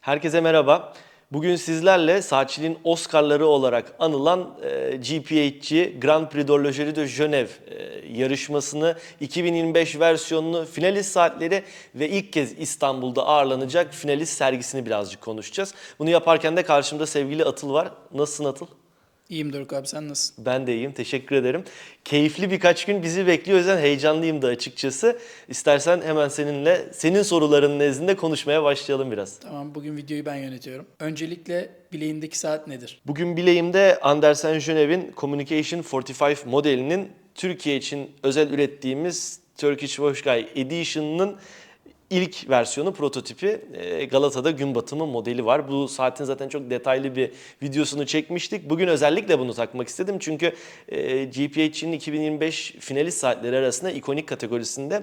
Herkese merhaba. Bugün sizlerle saatçiliğin Oscar'ları olarak anılan e, GPHG Grand Prix d'Horlogerie de Genève e, yarışmasını 2025 versiyonunu finalist saatleri ve ilk kez İstanbul'da ağırlanacak finalist sergisini birazcık konuşacağız. Bunu yaparken de karşımda sevgili Atıl var. Nasılsın Atıl? İyiyim Doruk abi sen nasılsın? Ben de iyiyim. Teşekkür ederim. Keyifli birkaç gün bizi bekliyor. O yüzden heyecanlıyım da açıkçası. İstersen hemen seninle, senin soruların nezdinde konuşmaya başlayalım biraz. Tamam bugün videoyu ben yönetiyorum. Öncelikle bileğindeki saat nedir? Bugün bileğimde Andersen Genev'in Communication 45 modelinin Türkiye için özel ürettiğimiz Turkish Watch Guy Edition'ın ilk versiyonu, prototipi e, Galata'da gün batımı modeli var. Bu saatin zaten çok detaylı bir videosunu çekmiştik. Bugün özellikle bunu takmak istedim çünkü e, GPH'in 2025 finalist saatleri arasında ikonik kategorisinde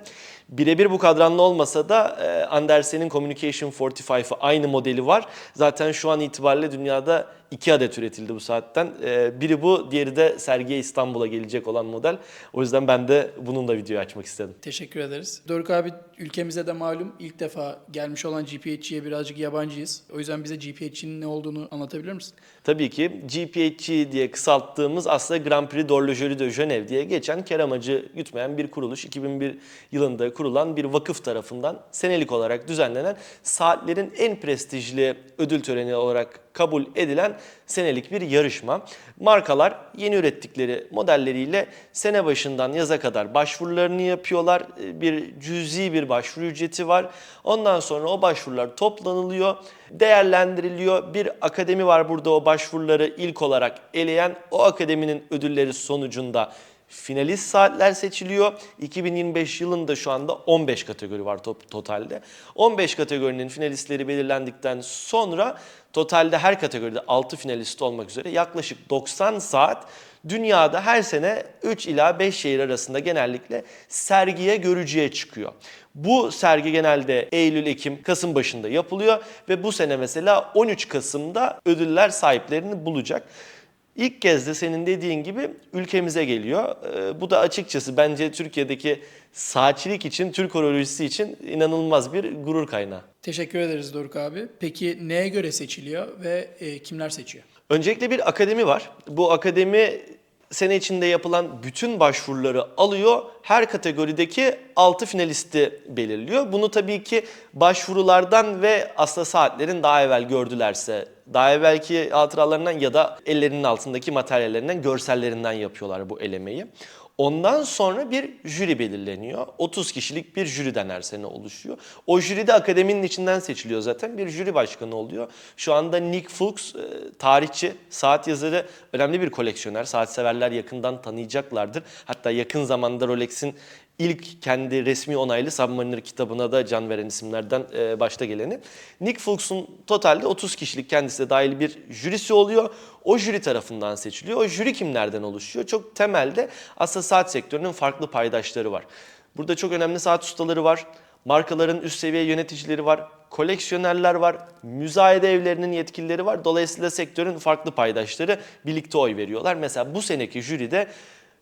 birebir bu kadranlı olmasa da e, Andersen'in Communication 45'ı aynı modeli var. Zaten şu an itibariyle dünyada iki adet üretildi bu saatten. E, biri bu, diğeri de sergiye İstanbul'a gelecek olan model. O yüzden ben de bununla videoyu açmak istedim. Teşekkür ederiz. Doruk abi ülkemize de malum ilk defa gelmiş olan GPHG'ye birazcık yabancıyız. O yüzden bize GPHG'nin ne olduğunu anlatabilir misin? Tabii ki GPHG diye kısalttığımız aslında Grand Prix d'Horlogerie de Genève diye geçen kar amacı gütmeyen bir kuruluş. 2001 yılında kurulan bir vakıf tarafından senelik olarak düzenlenen saatlerin en prestijli ödül töreni olarak kabul edilen senelik bir yarışma. Markalar yeni ürettikleri modelleriyle sene başından yaza kadar başvurularını yapıyorlar. Bir cüzi bir başvuru ücreti var. Ondan sonra o başvurular toplanılıyor, değerlendiriliyor. Bir akademi var burada o başvuruları ilk olarak eleyen. O akademinin ödülleri sonucunda finalist saatler seçiliyor. 2025 yılında şu anda 15 kategori var totalde. 15 kategorinin finalistleri belirlendikten sonra totalde her kategoride 6 finalist olmak üzere yaklaşık 90 saat dünyada her sene 3 ila 5 şehir arasında genellikle sergiye görücüye çıkıyor. Bu sergi genelde Eylül, Ekim, Kasım başında yapılıyor ve bu sene mesela 13 Kasım'da ödüller sahiplerini bulacak. İlk kez de senin dediğin gibi ülkemize geliyor. Ee, bu da açıkçası bence Türkiye'deki saatçilik için, Türk horolojisi için inanılmaz bir gurur kaynağı. Teşekkür ederiz Doruk abi. Peki neye göre seçiliyor ve e, kimler seçiyor? Öncelikle bir akademi var. Bu akademi sene içinde yapılan bütün başvuruları alıyor. Her kategorideki 6 finalisti belirliyor. Bunu tabii ki başvurulardan ve aslında saatlerin daha evvel gördülerse, daha evvelki hatıralarından ya da ellerinin altındaki materyallerinden, görsellerinden yapıyorlar bu elemeyi. Ondan sonra bir jüri belirleniyor. 30 kişilik bir jüriden her sene oluşuyor. O jüri de akademinin içinden seçiliyor zaten. Bir jüri başkanı oluyor. Şu anda Nick Fuchs, e, tarihçi, saat yazarı, önemli bir koleksiyoner. Saat severler yakından tanıyacaklardır. Hatta yakın zamanda Rolex'in ilk kendi resmi onaylı Submariner kitabına da can veren isimlerden e, başta geleni. Nick Fuchs'un totalde 30 kişilik kendisi de dahil bir jürisi oluyor. O jüri tarafından seçiliyor. O jüri kimlerden oluşuyor? Çok temelde aslında saat sektörünün farklı paydaşları var. Burada çok önemli saat ustaları var. Markaların üst seviye yöneticileri var. Koleksiyonerler var. Müzayede evlerinin yetkilileri var. Dolayısıyla sektörün farklı paydaşları birlikte oy veriyorlar. Mesela bu seneki jüride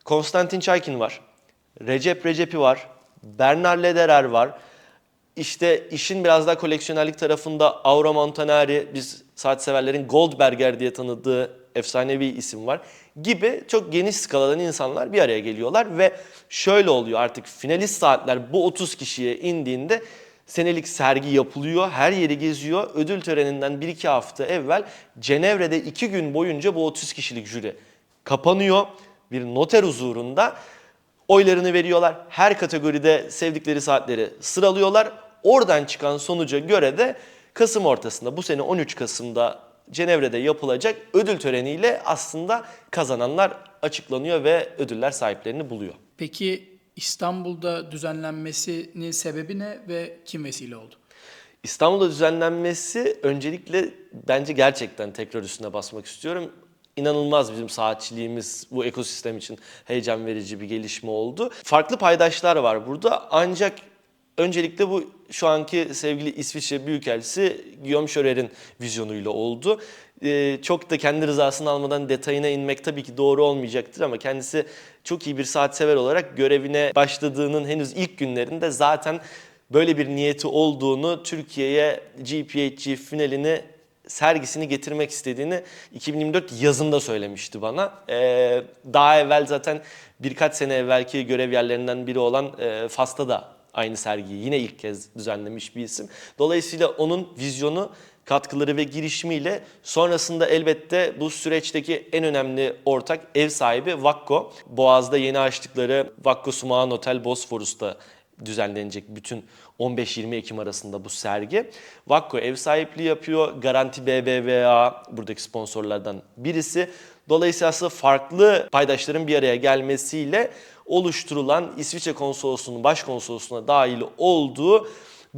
Konstantin Çaykin var. Recep Recep'i var. Bernard Lederer var. İşte işin biraz daha koleksiyonerlik tarafında Aura Montanari, biz saat severlerin Goldberger diye tanıdığı efsanevi isim var gibi çok geniş skaladan insanlar bir araya geliyorlar ve şöyle oluyor artık finalist saatler bu 30 kişiye indiğinde senelik sergi yapılıyor, her yeri geziyor. Ödül töreninden 1-2 hafta evvel Cenevre'de 2 gün boyunca bu 30 kişilik jüri kapanıyor. Bir noter huzurunda oylarını veriyorlar. Her kategoride sevdikleri saatleri sıralıyorlar. Oradan çıkan sonuca göre de Kasım ortasında bu sene 13 Kasım'da Cenevre'de yapılacak ödül töreniyle aslında kazananlar açıklanıyor ve ödüller sahiplerini buluyor. Peki İstanbul'da düzenlenmesinin sebebi ne ve kim vesile oldu? İstanbul'da düzenlenmesi öncelikle bence gerçekten tekrar üstüne basmak istiyorum. İnanılmaz bizim saatçiliğimiz bu ekosistem için heyecan verici bir gelişme oldu. Farklı paydaşlar var burada ancak öncelikle bu şu anki sevgili İsviçre Büyükelçisi Guillaume Schörer'in vizyonuyla oldu. Ee, çok da kendi rızasını almadan detayına inmek tabii ki doğru olmayacaktır ama kendisi çok iyi bir saat sever olarak görevine başladığının henüz ilk günlerinde zaten böyle bir niyeti olduğunu Türkiye'ye GPHG finalini sergisini getirmek istediğini 2024 yazında söylemişti bana. Ee, daha evvel zaten birkaç sene evvelki görev yerlerinden biri olan e, Fas'ta da aynı sergiyi yine ilk kez düzenlemiş bir isim. Dolayısıyla onun vizyonu katkıları ve girişimiyle sonrasında elbette bu süreçteki en önemli ortak ev sahibi Vakko. Boğaz'da yeni açtıkları Vakko Sumağan Otel Bosforus'ta düzenlenecek bütün 15-20 Ekim arasında bu sergi. Vakko ev sahipliği yapıyor. Garanti BBVA buradaki sponsorlardan birisi. Dolayısıyla aslında farklı paydaşların bir araya gelmesiyle oluşturulan İsviçre Konsolosluğu'nun başkonsolosluğuna dahil olduğu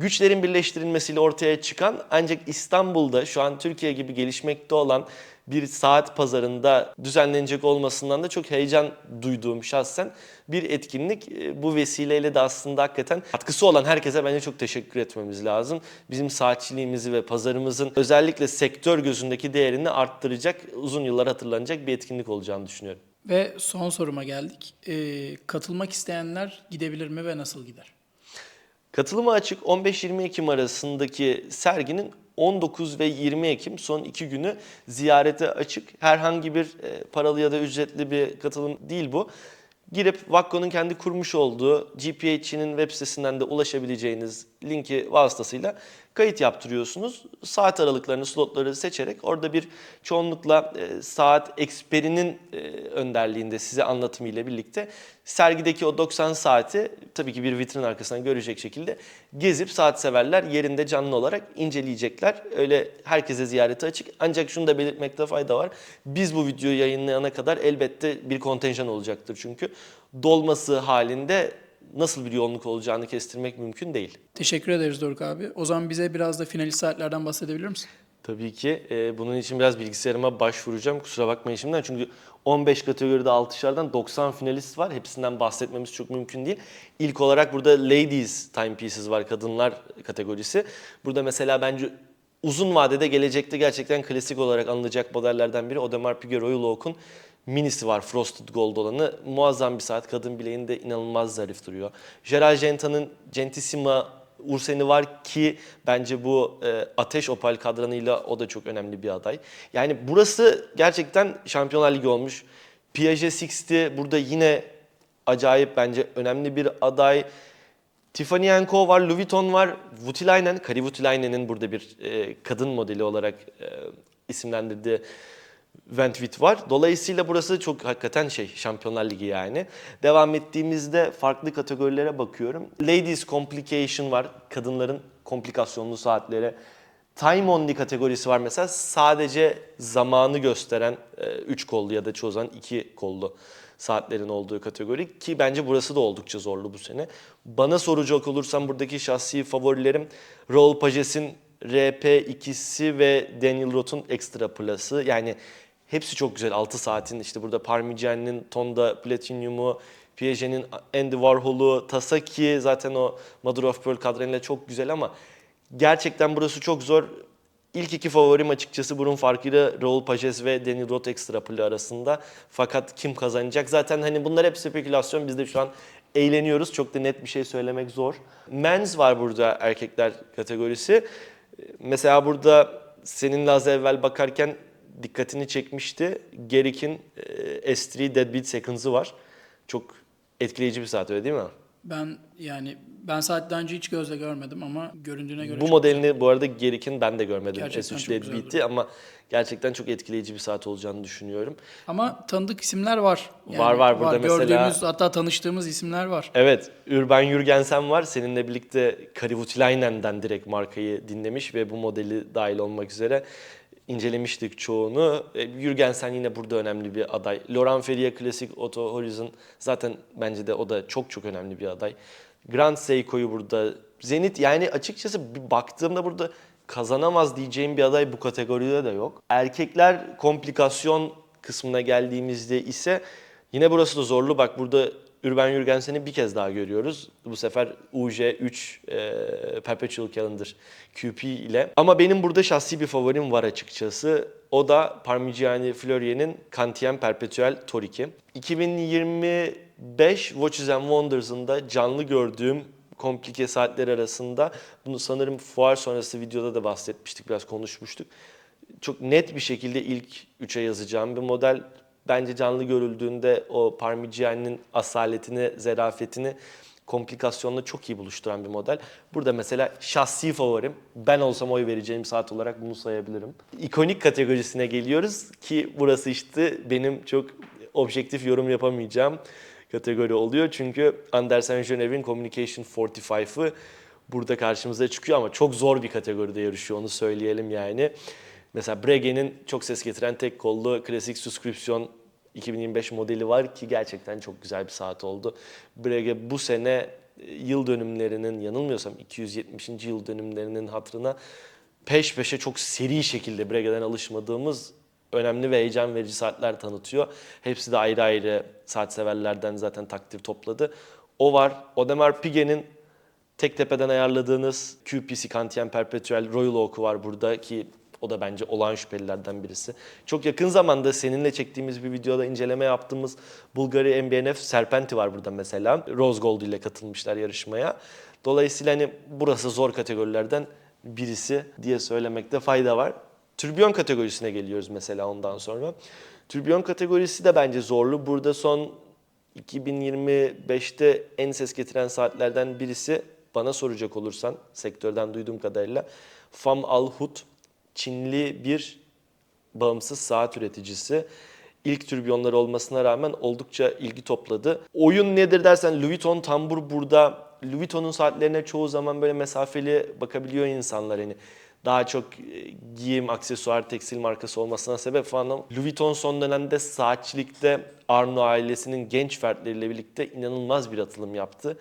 güçlerin birleştirilmesiyle ortaya çıkan ancak İstanbul'da şu an Türkiye gibi gelişmekte olan bir saat pazarında düzenlenecek olmasından da çok heyecan duyduğum şahsen bir etkinlik. E, Bu vesileyle de aslında hakikaten katkısı olan herkese bence çok teşekkür etmemiz lazım. Bizim saatçiliğimizi ve pazarımızın özellikle sektör gözündeki değerini arttıracak, uzun yıllar hatırlanacak bir etkinlik olacağını düşünüyorum. Ve son soruma geldik. Ee, katılmak isteyenler gidebilir mi ve nasıl gider? Katılıma açık 15-20 Ekim arasındaki serginin 19 ve 20 Ekim son iki günü ziyarete açık. Herhangi bir e, paralı ya da ücretli bir katılım değil bu. Girip Vakko'nun kendi kurmuş olduğu GPH'nin web sitesinden de ulaşabileceğiniz linki vasıtasıyla kayıt yaptırıyorsunuz. Saat aralıklarını, slotları seçerek orada bir çoğunlukla e, saat eksperinin e, önderliğinde size anlatımıyla birlikte sergideki o 90 saati tabii ki bir vitrin arkasından görecek şekilde gezip saat severler yerinde canlı olarak inceleyecekler. Öyle herkese ziyarete açık. Ancak şunu da belirtmekte fayda var. Biz bu videoyu yayınlayana kadar elbette bir kontenjan olacaktır çünkü. Dolması halinde nasıl bir yoğunluk olacağını kestirmek mümkün değil. Teşekkür ederiz Doruk abi. O zaman bize biraz da finalist saatlerden bahsedebilir misin? Tabii ki. e, bunun için biraz bilgisayarıma başvuracağım. Kusura bakmayın şimdiden. Çünkü 15 kategoride 6'şardan 90 finalist var. Hepsinden bahsetmemiz çok mümkün değil. İlk olarak burada Ladies Timepieces var. Kadınlar kategorisi. Burada mesela bence uzun vadede gelecekte gerçekten klasik olarak anılacak modellerden biri Audemars Piguet Royal Oak'un minisi var Frosted Gold olanı. Muazzam bir saat. Kadın bileğinde inanılmaz zarif duruyor. Gerard Genta'nın Gentissima Urseni var ki bence bu e, ateş opal kadranıyla o da çok önemli bir aday. Yani burası gerçekten Şampiyonlar Ligi olmuş. Piaget 60 burada yine acayip bence önemli bir aday. Tiffany Co var, Louis Vuitton var, Voutilainen, Kari Voutilainen'in burada bir e, kadın modeli olarak e, isimlendirdiği Ventwit var. Dolayısıyla burası çok hakikaten şey Şampiyonlar Ligi yani. Devam ettiğimizde farklı kategorilere bakıyorum. Ladies Complication var. Kadınların komplikasyonlu saatleri. Time only kategorisi var mesela sadece zamanı gösteren 3 kollu ya da çoğu zaman 2 kollu saatlerin olduğu kategori ki bence burası da oldukça zorlu bu sene. Bana soracak olursam buradaki şahsi favorilerim Raoul Pages'in RP2'si ve Daniel Roth'un Extra Plus'ı. Yani hepsi çok güzel. 6 saatin işte burada Parmigiani'nin Tonda Platinum'u, Piaget'in Andy Warhol'u, Tasaki zaten o Mother of Pearl kadranıyla çok güzel ama gerçekten burası çok zor. İlk iki favorim açıkçası burun farkıyla Raoul Pages ve Daniel Roth Extra Pulü arasında. Fakat kim kazanacak? Zaten hani bunlar hep spekülasyon. Biz de şu an eğleniyoruz. Çok da net bir şey söylemek zor. Men's var burada erkekler kategorisi. Mesela burada seninle az evvel bakarken dikkatini çekmişti. Gerik'in e, S3 Deadbeat Seconds'ı var. Çok etkileyici bir saat öyle değil mi? Ben yani ben saat daha önce hiç gözle görmedim ama göründüğüne göre Bu modelini bu arada Gerik'in ben de görmedim. Gerçekten S3 çok güzel Deadbeat'i ama gerçekten çok etkileyici bir saat olacağını düşünüyorum. Ama tanıdık isimler var. Var, var. Burada mesela- Gördüğümüz hatta tanıştığımız isimler var. Evet, Urban Jürgensen var. Seninle birlikte Kari Voutilainen'den direkt markayı dinlemiş ve bu modeli dahil olmak üzere incelemiştik çoğunu. E, Jürgensen yine burada önemli bir aday. Laurent Ferrier Classic Auto Horizon zaten bence de o da çok çok önemli bir aday. Grand Seiko'yu burada. Zenit yani açıkçası bir baktığımda burada kazanamaz diyeceğim bir aday bu kategoride de yok. Erkekler komplikasyon kısmına geldiğimizde ise yine burası da zorlu. Bak burada Urban Jürgensen'i bir kez daha görüyoruz. Bu sefer UJ3 e, Perpetual Calendar QP ile. Ama benim burada şahsi bir favorim var açıkçası. O da Parmigiani Fleurier'in Cantien Perpetuel Toriki. 2025 Watches and Wonders'ın da canlı gördüğüm komplike saatler arasında. Bunu sanırım fuar sonrası videoda da bahsetmiştik, biraz konuşmuştuk. Çok net bir şekilde ilk 3'e yazacağım bir model. Bence canlı görüldüğünde o Parmigiani'nin asaletini, zerafetini komplikasyonla çok iyi buluşturan bir model. Burada mesela şahsi favorim. Ben olsam oy vereceğim saat olarak bunu sayabilirim. İkonik kategorisine geliyoruz ki burası işte benim çok objektif yorum yapamayacağım kategori oluyor. Çünkü Andersen Genev'in Communication 45'ı burada karşımıza çıkıyor ama çok zor bir kategoride yarışıyor onu söyleyelim yani. Mesela Breguet'in çok ses getiren tek kollu klasik subscription 2025 modeli var ki gerçekten çok güzel bir saat oldu. Breguet bu sene e, yıl dönümlerinin yanılmıyorsam 270. yıl dönümlerinin hatırına peş peşe çok seri şekilde Breguet'den alışmadığımız önemli ve heyecan verici saatler tanıtıyor. Hepsi de ayrı ayrı saat severlerden zaten takdir topladı. O var. Audemars Piguet'in tek tepeden ayarladığınız QPC Cantien Perpetuel Royal Oak'u var burada ki o da bence olağan şüphelilerden birisi. Çok yakın zamanda seninle çektiğimiz bir videoda inceleme yaptığımız Bulgari MBNF Serpenti var burada mesela. Rose Gold ile katılmışlar yarışmaya. Dolayısıyla hani burası zor kategorilerden birisi diye söylemekte fayda var. Türbiyon kategorisine geliyoruz mesela ondan sonra. Türbiyon kategorisi de bence zorlu. Burada son 2025'te en ses getiren saatlerden birisi bana soracak olursan sektörden duyduğum kadarıyla Fam Al Hut Çinli bir bağımsız saat üreticisi. İlk türbiyonları olmasına rağmen oldukça ilgi topladı. Oyun nedir dersen Louis Vuitton tambur burada. Louis Vuitton'un saatlerine çoğu zaman böyle mesafeli bakabiliyor insanlar hani. Daha çok e, giyim, aksesuar, tekstil markası olmasına sebep falan. Louis Vuitton son dönemde saatçilikte Arnault ailesinin genç fertleriyle birlikte inanılmaz bir atılım yaptı.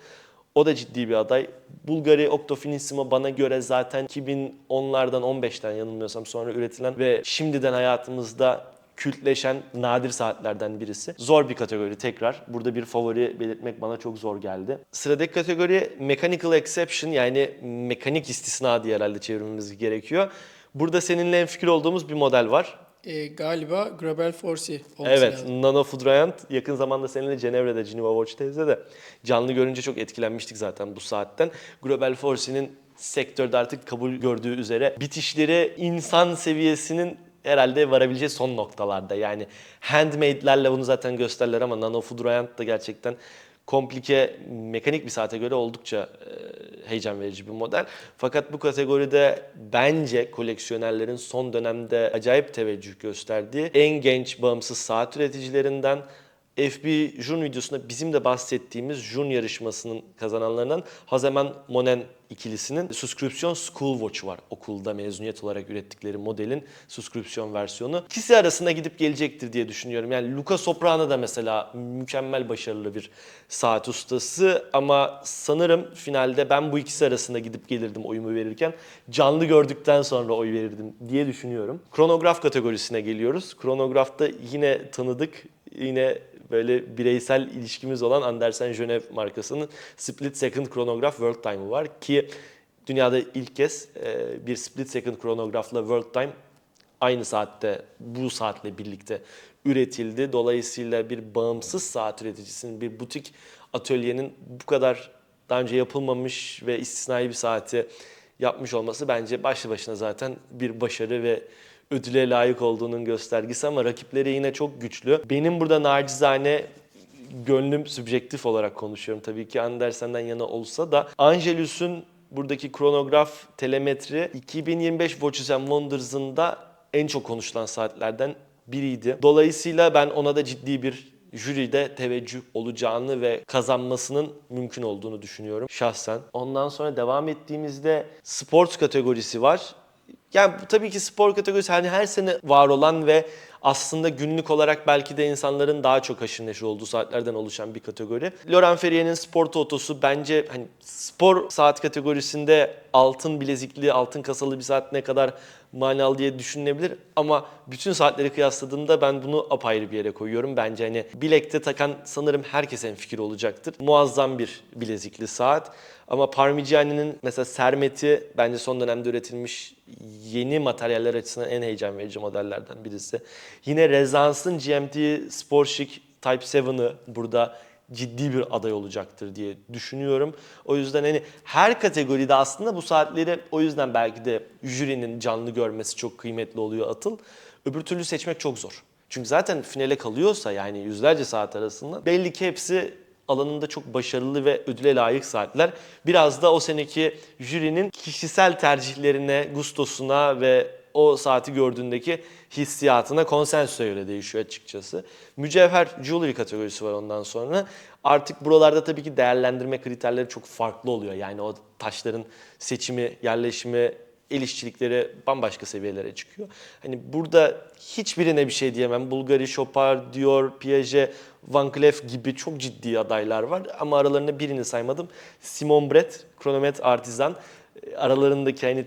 O da ciddi bir aday. Bulgari Octofinissimo bana göre zaten 2010'lardan 15'ten yanılmıyorsam sonra üretilen ve şimdiden hayatımızda kültleşen nadir saatlerden birisi. Zor bir kategori tekrar. Burada bir favori belirtmek bana çok zor geldi. Sıradaki kategori Mechanical Exception yani mekanik istisna diye herhalde çevirmemiz gerekiyor. Burada seninle en fikir olduğumuz bir model var. E, galiba Grabel Forsi olması Evet, lazım. Nano Foodrayant yakın zamanda seninle Cenevre'de, Geneva Watch Days'de de canlı görünce çok etkilenmiştik zaten bu saatten. Global Force'nin sektörde artık kabul gördüğü üzere bitişleri insan seviyesinin herhalde varabileceği son noktalarda. Yani handmade'lerle bunu zaten gösterler ama Nano Foodrayant da gerçekten komplike mekanik bir saate göre oldukça e, heyecan verici bir model. Fakat bu kategoride bence koleksiyonerlerin son dönemde acayip teveccüh gösterdiği en genç bağımsız saat üreticilerinden FB Jun videosunda bizim de bahsettiğimiz Jun yarışmasının kazananlarından Hazeman Monen ikilisinin Subscription School Watch var. Okulda mezuniyet olarak ürettikleri modelin subscription versiyonu. İkisi arasında gidip gelecektir diye düşünüyorum. Yani Luca Soprano da mesela mükemmel başarılı bir saat ustası ama sanırım finalde ben bu ikisi arasında gidip gelirdim oyumu verirken. Canlı gördükten sonra oy verirdim diye düşünüyorum. Kronograf kategorisine geliyoruz. Kronografta yine tanıdık, yine böyle bireysel ilişkimiz olan Andersen Genève markasının Split Second Chronograph World Time'ı var ki dünyada ilk kez e, bir Split Second Chronograf'la World Time aynı saatte bu saatle birlikte üretildi. Dolayısıyla bir bağımsız saat üreticisinin, bir butik atölyenin bu kadar daha önce yapılmamış ve istisnai bir saati yapmış olması bence başlı başına zaten bir başarı ve ödüle layık olduğunun göstergesi ama rakipleri yine çok güçlü. Benim burada nacizane gönlüm sübjektif olarak konuşuyorum tabii ki Andersen'den yana olsa da Angelus'un buradaki kronograf telemetri 2025 Watches and Wonders'ın da en çok konuşulan saatlerden biriydi. Dolayısıyla ben ona da ciddi bir jüride teveccüh olacağını ve kazanmasının mümkün olduğunu düşünüyorum şahsen. Ondan sonra devam ettiğimizde sports kategorisi var. Yani tabii ki spor kategorisi hani her sene var olan ve aslında günlük olarak belki de insanların daha çok haşır neşir olduğu saatlerden oluşan bir kategori. Laurent Ferrier'in spor otosu bence hani spor saat kategorisinde altın bilezikli, altın kasalı bir saat ne kadar manalı diye düşünülebilir ama bütün saatleri kıyasladığımda ben bunu apayrı bir yere koyuyorum. Bence hani bilekte takan sanırım herkesin fikir olacaktır. Muazzam bir bilezikli saat. Ama Parmigiani'nin mesela Sermet'i bence son dönemde üretilmiş yeni materyaller açısından en heyecan verici modellerden birisi. Yine Rezans'ın GMT Sport Chic Type 7'ı burada ciddi bir aday olacaktır diye düşünüyorum. O yüzden hani her kategoride aslında bu saatleri o yüzden belki de jürinin canlı görmesi çok kıymetli oluyor Atıl. Öbür türlü seçmek çok zor. Çünkü zaten finale kalıyorsa yani yüzlerce saat arasında belli ki hepsi alanında çok başarılı ve ödüle layık saatler. Biraz da o seneki jürinin kişisel tercihlerine, gustosuna ve o saati gördüğündeki hissiyatına, konsensüse göre değişiyor açıkçası. Mücevher jewelry kategorisi var ondan sonra. Artık buralarda tabii ki değerlendirme kriterleri çok farklı oluyor. Yani o taşların seçimi, yerleşimi, el işçilikleri bambaşka seviyelere çıkıyor. Hani burada hiçbirine bir şey diyemem. Bulgari, Chopard, Dior, Piaget, Van Cleef gibi çok ciddi adaylar var. Ama aralarında birini saymadım. Simon Brett, Chronomet Artisan. Aralarındaki hani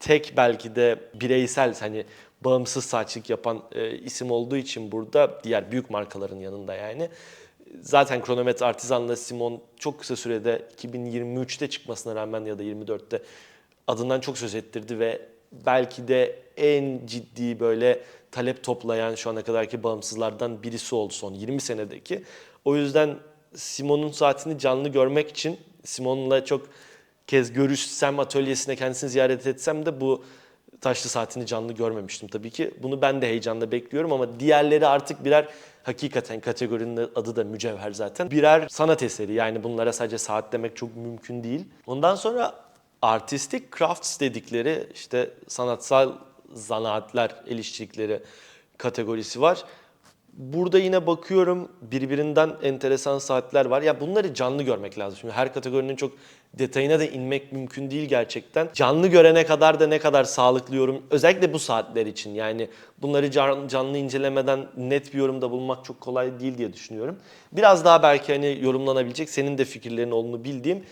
tek belki de bireysel hani bağımsız saçlık yapan e, isim olduğu için burada diğer büyük markaların yanında yani. Zaten Kronometre Artisan'la Simon çok kısa sürede 2023'te çıkmasına rağmen ya da 24'te adından çok söz ettirdi ve belki de en ciddi böyle talep toplayan şu ana kadarki bağımsızlardan birisi oldu son 20 senedeki. O yüzden Simon'un saatini canlı görmek için Simon'la çok kez görüşsem, atölyesine kendisini ziyaret etsem de bu taşlı saatini canlı görmemiştim tabii ki. Bunu ben de heyecanla bekliyorum ama diğerleri artık birer hakikaten kategorinin adı da mücevher zaten. Birer sanat eseri yani bunlara sadece saat demek çok mümkün değil. Ondan sonra artistik crafts dedikleri işte sanatsal zanaatler, el işçilikleri kategorisi var. Burada yine bakıyorum birbirinden enteresan saatler var. Ya bunları canlı görmek lazım. Şimdi her kategorinin çok detayına da inmek mümkün değil gerçekten. Canlı görene kadar da ne kadar sağlıklı yorum. Özellikle bu saatler için yani bunları can- canlı incelemeden net bir yorumda bulmak çok kolay değil diye düşünüyorum. Biraz daha belki hani yorumlanabilecek senin de fikirlerin olduğunu bildiğim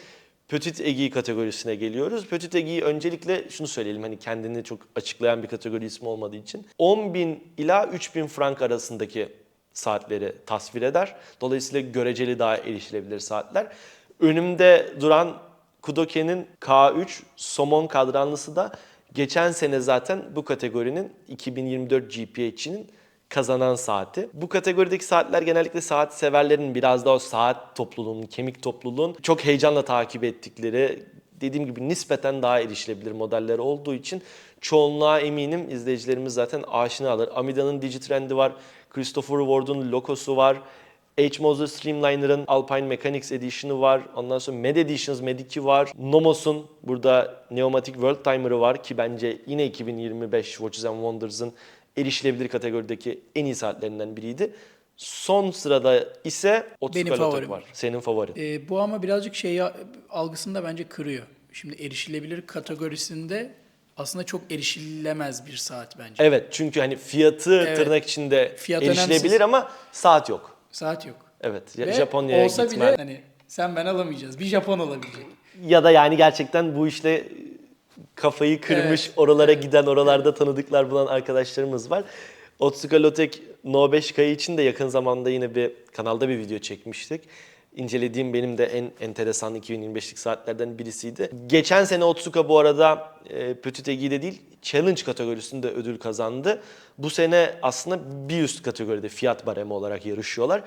Petit Aiguille kategorisine geliyoruz. Petit Aiguille öncelikle şunu söyleyelim hani kendini çok açıklayan bir kategori ismi olmadığı için 10.000 ila 3.000 frank arasındaki saatleri tasvir eder. Dolayısıyla göreceli daha erişilebilir saatler. Önümde duran Kudoke'nin K3 somon kadranlısı da geçen sene zaten bu kategorinin 2024 GPH'inin kazanan saati. Bu kategorideki saatler genellikle saat severlerin biraz da o saat topluluğunun, kemik topluluğun çok heyecanla takip ettikleri, dediğim gibi nispeten daha erişilebilir modeller olduğu için çoğunluğa eminim izleyicilerimiz zaten aşinalar. Amida'nın Digitrendy var, Christopher Ward'un Locos'u var. H. Moser Streamliner'ın Alpine Mechanics Edition'ı var. Ondan sonra Med Editions Med 2 var. Nomos'un burada Neomatic World Timer'ı var ki bence yine 2025 Watches and Wonders'ın erişilebilir kategorideki en iyi saatlerinden biriydi. Son sırada ise Benim favorim. var. Senin favorin. Ee, bu ama birazcık şey algısını da bence kırıyor. Şimdi erişilebilir kategorisinde aslında çok erişilemez bir saat bence. Evet çünkü hani fiyatı Evet. tırnak içinde Fiyat erişilebilir önemsiz. ama saat yok. Saat yok. Evet. Ve Japonya'ya olsa gitmen. bile hani sen ben alamayacağız. Bir Japon alabilecek. Ya da yani gerçekten bu işle kafayı kırmış, Evet, oralara giden, oralarda tanıdıklar bulan arkadaşlarımız var. Otsuka Lotek No 5 Kayı için de yakın zamanda yine bir kanalda bir video çekmiştik. İncelediğim benim de en enteresan 2025'lik saatlerden birisiydi. Geçen sene Otsuka bu arada e, Petit Aiguille'de değil, Challenge kategorisinde ödül kazandı. Bu sene aslında bir üst kategoride fiyat baremi olarak yarışıyorlar.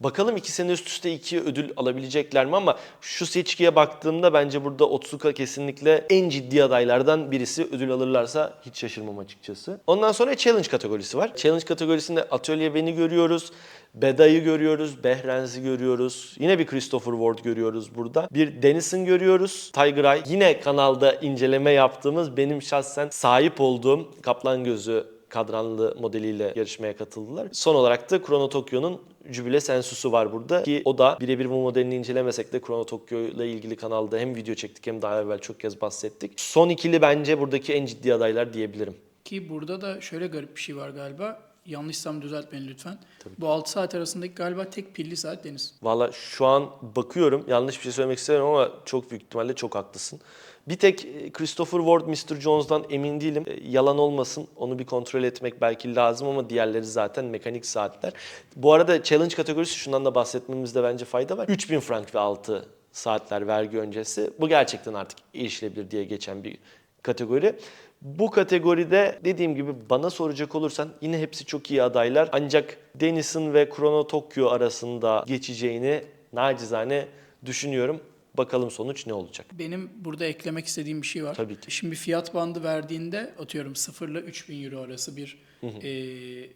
Bakalım iki sene üst üste iki ödül alabilecekler mi ama şu seçkiye baktığımda bence burada Otsuka kesinlikle en ciddi adaylardan birisi. Ödül alırlarsa hiç şaşırmam açıkçası. Ondan sonra Challenge kategorisi var. Challenge kategorisinde Atölye Ben'i görüyoruz. Beda'yı görüyoruz, Behrenz'i görüyoruz. Yine bir Christopher Ward görüyoruz burada. Bir Denison görüyoruz. Tiger Eye. Yine kanalda inceleme yaptığımız benim şahsen sahip olduğum Kaplan Gözü kadranlı modeliyle yarışmaya katıldılar. Son olarak da Chrono Tokyo'nun Jubile Sensu'su var burada ki o da birebir bu modelini incelemesek de Chrono Tokyo ile ilgili kanalda hem video çektik hem daha evvel çok kez bahsettik. Son ikili bence buradaki en ciddi adaylar diyebilirim. Ki burada da şöyle garip bir şey var galiba. Yanlışsam düzelt beni lütfen. Bu 6 saat arasındaki galiba tek pilli saat Deniz. Valla şu an bakıyorum yanlış bir şey söylemek istemiyorum ama çok büyük ihtimalle çok haklısın. Bir tek e, Christopher Ward Mr. Jones'dan emin değilim. E, Yalan olmasın onu bir kontrol etmek belki lazım ama diğerleri zaten mekanik saatler. Bu arada challenge kategorisi şundan da bahsetmemizde bence fayda var. 3000 frank ve altı saatler vergi öncesi. Bu gerçekten artık erişilebilir diye geçen bir kategori. Bu kategoride dediğim gibi bana soracak olursan yine hepsi çok iyi adaylar. Ancak Denison ve Chrono Tokyo arasında geçeceğini nacizane düşünüyorum. Bakalım sonuç ne olacak. Benim burada eklemek istediğim bir şey var. Tabii ki. Şimdi fiyat bandı verdiğinde atıyorum 0 ile 3000 euro arası bir e,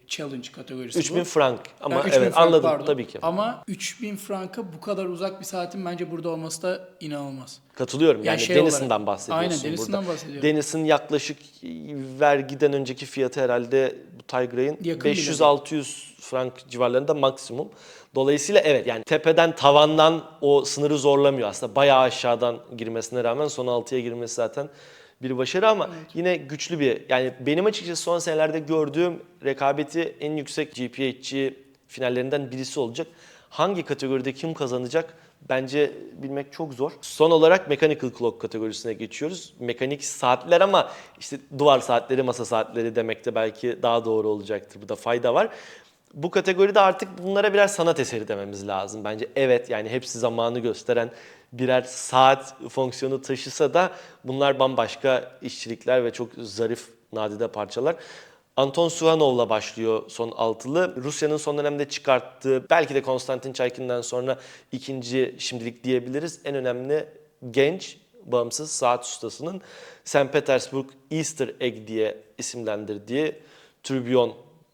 challenge kategorisi 3000 bu. frank ama Yani 3000 evet frank, anladım pardon. tabii ki. Ama 3000 franka bu kadar uzak bir saatin bence burada olması da inanılmaz. Katılıyorum. Yani, şey Denison'dan olarak- bahsediyorsun Aynen, Denison'dan burada. bahsediyorum. Denison yaklaşık vergiden önceki fiyatı herhalde bu Tigray'ın Yakın bile 500-600 frank civarlarında maksimum. Dolayısıyla evet yani tepeden tavandan o sınırı zorlamıyor aslında. Bayağı aşağıdan girmesine rağmen son 6'ya girmesi zaten bir başarı ama yine güçlü bir yani benim açıkçası son senelerde gördüğüm rekabeti en yüksek GPHG finallerinden birisi olacak. Hangi kategoride kim kazanacak bence bilmek çok zor. Son olarak Mechanical Clock kategorisine geçiyoruz. Mekanik saatler ama işte duvar saatleri, masa saatleri demekte belki daha doğru olacaktır. Burada fayda var. Bu kategoride artık bunlara birer sanat eseri dememiz lazım. Bence evet yani hepsi zamanı gösteren birer saat fonksiyonu taşısa da bunlar bambaşka işçilikler ve çok zarif nadide parçalar. Anton Suhanov'la başlıyor son altılı. Rusya'nın son dönemde çıkarttığı belki de Konstantin Çaykin'den sonra ikinci şimdilik diyebiliriz. En önemli genç bağımsız saat ustasının St. Petersburg Easter Egg diye isimlendirdiği Trubyon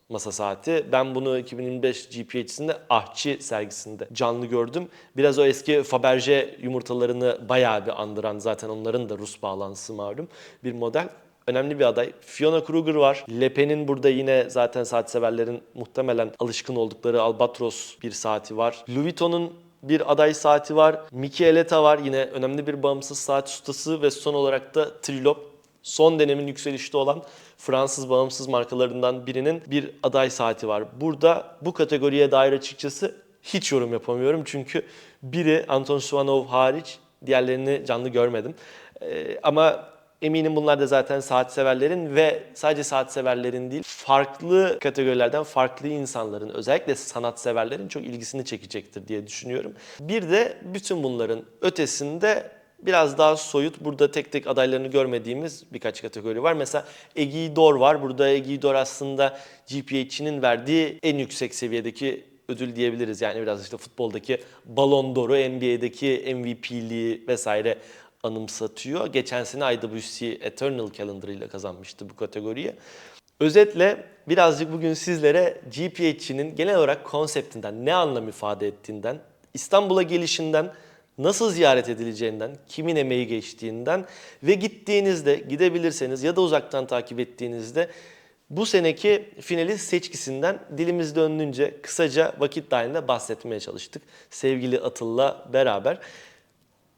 masa saati. Ben bunu 2025 GPH'sinde Ahçı sergisinde canlı gördüm. Biraz o eski Fabergé yumurtalarını bayağı bir andıran zaten onların da Rus bağlantısı malum bir model. Önemli bir aday. Fiona Kruger var. Lepe'nin burada yine zaten saat severlerin muhtemelen alışkın oldukları Albatros bir saati var. Louis Vuitton'un bir aday saati var. Mickey Eleta var. Yine önemli bir bağımsız saat ustası ve son olarak da Trilop son dönemin yükselişte olan Fransız bağımsız markalarından birinin bir aday saati var. Burada bu kategoriye dair açıkçası hiç yorum yapamıyorum. Çünkü biri Anton Suvanov hariç diğerlerini canlı görmedim. Ee, ama eminim bunlar da zaten saat severlerin ve sadece saat severlerin değil farklı kategorilerden farklı insanların özellikle sanat severlerin çok ilgisini çekecektir diye düşünüyorum. Bir de bütün bunların ötesinde biraz daha soyut burada tek tek adaylarını görmediğimiz birkaç kategori var. Mesela Egidor var. Burada Egidor aslında GPH'nin verdiği en yüksek seviyedeki ödül diyebiliriz. Yani biraz işte futboldaki Ballon d'Or'u, NBA'deki MVP'liği vesaire anımsatıyor. Geçen sene IWC Eternal Calendar ile kazanmıştı bu kategoriyi. Özetle birazcık bugün sizlere GPH'nin genel olarak konseptinden, ne anlam ifade ettiğinden, İstanbul'a gelişinden, nasıl ziyaret edileceğinden, kimin emeği geçtiğinden ve gittiğinizde, gidebilirseniz ya da uzaktan takip ettiğinizde bu seneki finalist seçkisinden dilimiz döndüğünce kısaca vakit dahilinde bahsetmeye çalıştık. Sevgili Atıl'la beraber.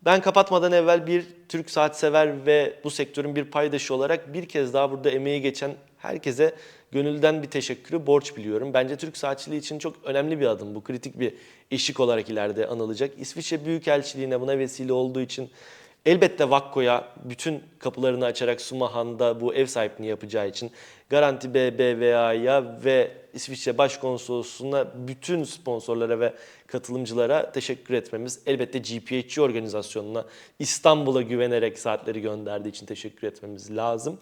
Ben kapatmadan evvel bir Türk saat sever ve bu sektörün bir paydaşı olarak bir kez daha burada emeği geçen herkese gönülden bir teşekkürü borç biliyorum. Bence Türk saatçiliği için çok önemli bir adım bu. Kritik bir eşik olarak ileride anılacak. İsviçre Büyükelçiliğine buna vesile olduğu için elbette Vakko'ya bütün kapılarını açarak Sumahan'da bu ev sahipliğini yapacağı için Garanti BBVA'ya ve İsviçre Başkonsolosluğu'na bütün sponsorlara ve katılımcılara teşekkür etmemiz. Elbette GPHC organizasyonuna İstanbul'a güvenerek saatleri gönderdiği için teşekkür etmemiz lazım.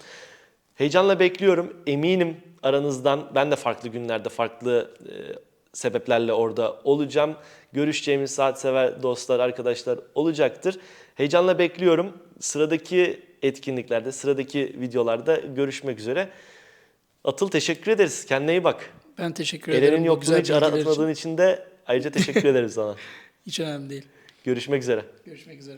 Heyecanla bekliyorum. Eminim aranızdan ben de farklı günlerde farklı e, sebeplerle orada olacağım. Görüşeceğimiz saat sever dostlar, arkadaşlar olacaktır. Heyecanla bekliyorum. Sıradaki etkinliklerde, sıradaki videolarda görüşmek üzere. Atıl teşekkür ederiz. Kendine iyi bak. Ben teşekkür ederim. Eren'in yokluğunu güzel hiç ara bilgiler için. için de ayrıca teşekkür ederim sana. Hiç önemli değil. Görüşmek üzere. Görüşmek üzere.